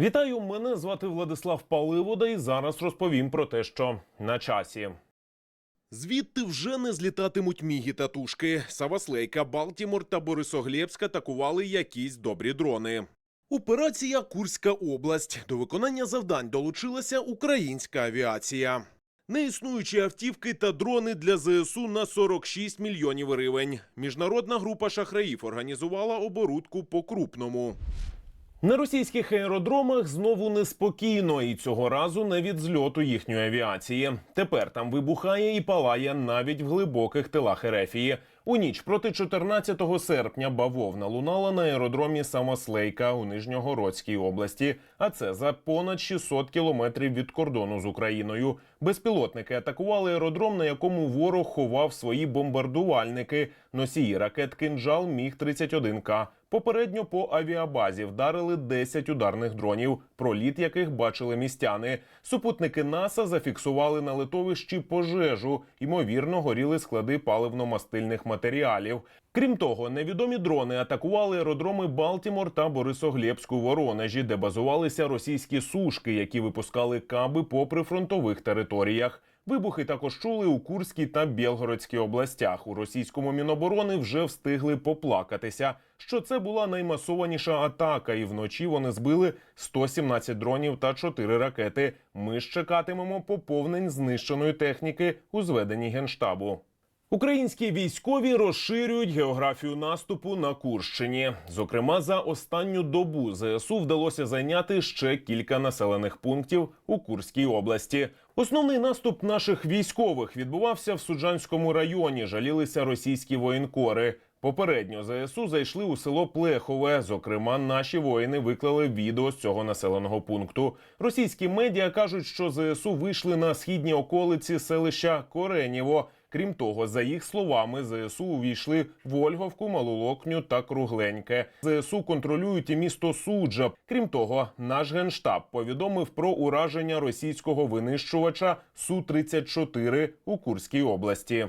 Вітаю, мене звати Владислав Паливода, і зараз розповім про те, що на часі. Звідти вже не злітатимуть мігі та тушки. Саваслейка, Балтімор та Борисоглєбськ атакували якісь добрі дрони. Операція Курська область. До виконання завдань долучилася українська авіація. Неіснуючі автівки та дрони для ЗСУ на 46 мільйонів гривень. Міжнародна група шахраїв організувала оборудку по крупному. На російських аеродромах знову неспокійно, і цього разу не від зльоту їхньої авіації. Тепер там вибухає і палає навіть в глибоких тилах Ерефії. У ніч проти 14 серпня бавовна лунала на аеродромі Самослейка у Нижньогородській області. А це за понад 600 кілометрів від кордону з Україною. Безпілотники атакували аеродром, на якому ворог ховав свої бомбардувальники. Носії ракет кинжал міг 31 к Попередньо по авіабазі вдарили 10 ударних дронів, проліт яких бачили містяни. Супутники НАСА зафіксували на литовищі пожежу. Ймовірно, горіли склади паливно-мастильних матеріалів. Крім того, невідомі дрони атакували аеродроми Балтімор та Борисоглєбськ у Воронежі, де базувалися російські сушки, які випускали каби по прифронтових територіях. Вибухи також чули у Курській та Білгородській областях. У російському міноборони вже встигли поплакатися, що це була наймасованіша атака, і вночі вони збили 117 дронів та 4 ракети. Ми ж чекатимемо поповнень знищеної техніки у зведенні генштабу. Українські військові розширюють географію наступу на Курщині. Зокрема, за останню добу ЗСУ вдалося зайняти ще кілька населених пунктів у Курській області. Основний наступ наших військових відбувався в Суджанському районі. Жалілися російські воєнкори. Попередньо ЗСУ зайшли у село Плехове. Зокрема, наші воїни виклали відео з цього населеного пункту. Російські медіа кажуть, що ЗСУ вийшли на східні околиці селища Коренєво. Крім того, за їх словами, ЗСУ увійшли в Ольговку, Малолокню та Кругленьке. ЗСУ контролюють і місто Суджа. Крім того, наш генштаб повідомив про ураження російського винищувача Су 34 у Курській області.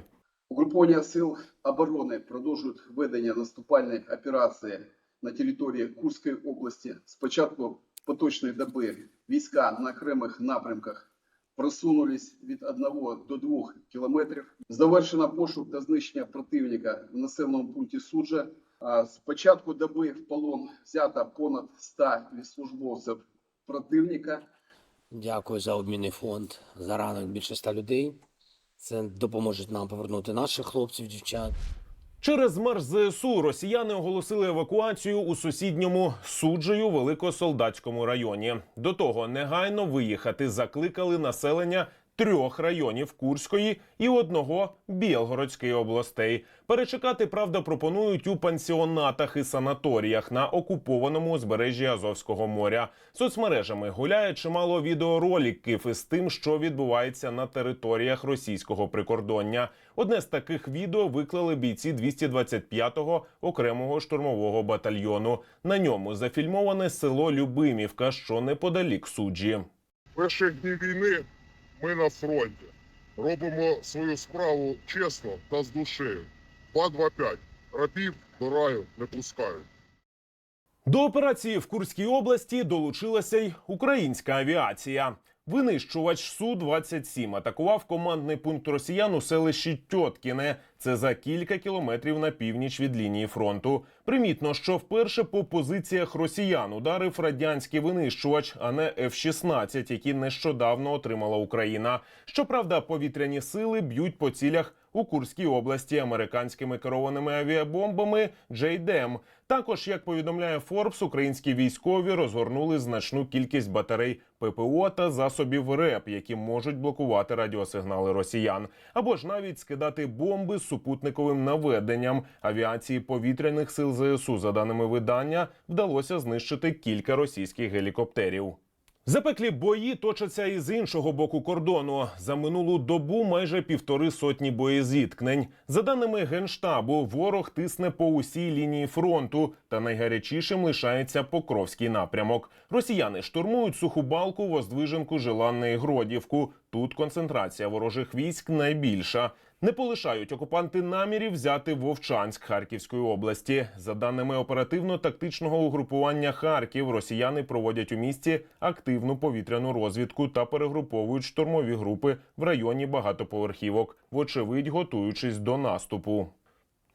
Угруповання сил оборони продовжують ведення наступальної операції на території Курської області. З початку поточної доби війська на окремих напрямках просунулись від 1 до 2 кілометрів. Завершено пошук та знищення противника в населеному пункті Суджа. З початку доби в полон взято понад 100 службовців противника. Дякую за обмінний фонд. За ранок більше ста людей. Це допоможе нам повернути наших хлопців, дівчат. Через марш росіяни оголосили евакуацію у сусідньому суджею великосолдатському районі. До того негайно виїхати закликали населення трьох районів Курської і одного Білгородської областей. Перечекати правда пропонують у пансіонатах і санаторіях на окупованому узбережжі Азовського моря. Соцмережами гуляє чимало відеороликів із тим, що відбувається на територіях російського прикордоння. Одне з таких відео виклали бійці 225-го окремого штурмового батальйону. На ньому зафільмоване село Любимівка, що неподалік суджі. перших днів війни ми на фронті. Робимо свою справу чесно та з душею. 225. Рабів до раю не пускають. До операції в Курській області долучилася й українська авіація. Винищувач су 27 атакував командний пункт росіян у селищі Тьоткіне. Це за кілька кілометрів на північ від лінії фронту. Примітно, що вперше по позиціях росіян ударив радянський винищувач, а не F-16, які нещодавно отримала Україна. Щоправда, повітряні сили б'ють по цілях у Курській області американськими керованими авіабомбами JDM. Також, як повідомляє Форбс, українські військові розгорнули значну кількість батарей ППО та засобів РЕП, які можуть блокувати радіосигнали росіян, або ж навіть скидати бомби з супутниковим наведенням авіації повітряних сил ЗСУ. За даними видання, вдалося знищити кілька російських гелікоптерів. Запеклі бої точаться і з іншого боку кордону. За минулу добу майже півтори сотні боєзіткнень. За даними генштабу, ворог тисне по усій лінії фронту, та найгарячішим лишається Покровський напрямок. Росіяни штурмують Сухубалку, Воздвиженку, Желанне і Гродівку. Тут концентрація ворожих військ найбільша. Не полишають окупанти намірів взяти Вовчанськ Харківської області. За даними оперативно-тактичного угрупування Харків, росіяни проводять у місті активну повітряну розвідку та перегруповують штурмові групи в районі багатоповерхівок, вочевидь готуючись до наступу.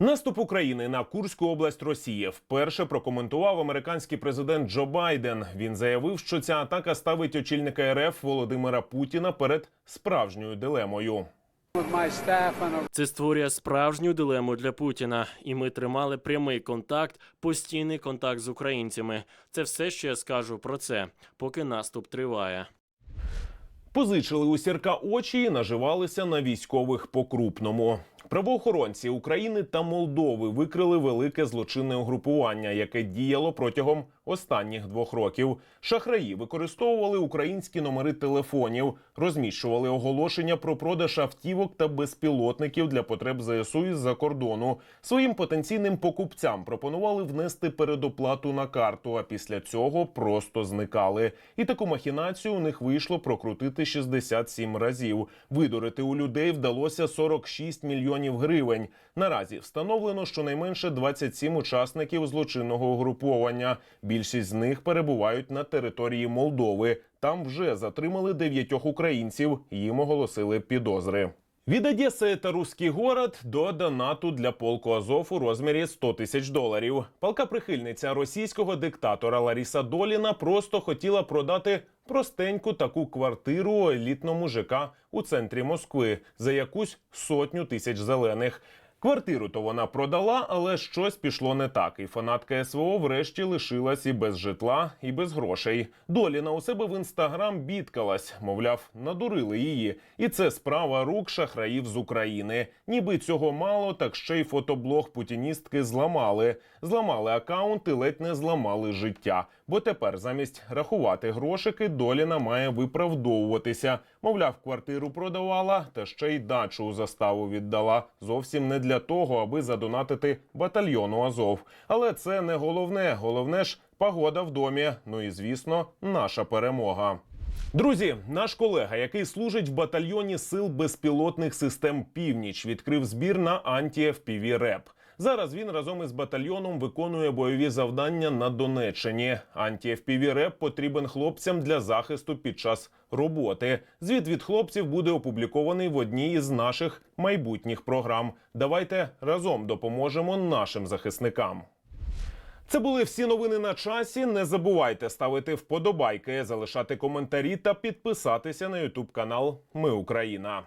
Наступ України на Курську область Росії вперше прокоментував американський президент Джо Байден. Він заявив, що ця атака ставить очільника РФ Володимира Путіна перед справжньою дилемою. Це створює справжню дилему для Путіна, і ми тримали прямий контакт, постійний контакт з українцями. Це все, що я скажу про це, поки наступ триває. Позичили у сірка очі і наживалися на військових по-крупному. Правоохоронці України та Молдови викрили велике злочинне угрупування, яке діяло протягом останніх двох років. Шахраї використовували українські номери телефонів, розміщували оголошення про продаж автівок та безпілотників для потреб ЗСУ із-за кордону. Своїм потенційним покупцям пропонували внести передоплату на карту, а після цього просто зникали. І таку махінацію у них вийшло прокрутити 67 разів. Видурити у людей вдалося 46 мільйонів гривень. Наразі встановлено щонайменше 27 учасників злочинного угруповання. Більшість з них перебувають на території Молдови. Там вже затримали дев'ятьох українців. Їм оголосили підозри. Від Одеси та Руський город до донату для полку Азов у розмірі 100 тисяч доларів. Палка прихильниця російського диктатора Ларіса Доліна просто хотіла продати простеньку таку квартиру у елітному ЖК у центрі Москви за якусь сотню тисяч зелених. Квартиру то вона продала, але щось пішло не так, і фанатка СВО врешті лишилась і без житла, і без грошей. Доліна у себе в інстаграм бідкалась, мовляв, надурили її. І це справа рук шахраїв з України. Ніби цього мало, так ще й фотоблог путіністки зламали. Зламали акаунт і ледь не зламали життя. Бо тепер замість рахувати грошики Доліна має виправдовуватися. Мовляв, квартиру продавала, та ще й дачу у заставу віддала. Зовсім не для того, аби задонатити батальйону Азов. Але це не головне. Головне ж погода в домі. Ну і звісно, наша перемога. Друзі, наш колега, який служить в батальйоні сил безпілотних систем Північ, відкрив збір на анті-ФПВ РЕП. Зараз він разом із батальйоном виконує бойові завдання на Донеччині. Анті-ФПВ РЕП потрібен хлопцям для захисту під час роботи. Звіт від хлопців буде опублікований в одній із наших майбутніх програм. Давайте разом допоможемо нашим захисникам. Це були всі новини на часі. Не забувайте ставити вподобайки, залишати коментарі та підписатися на Ютуб канал Ми Україна.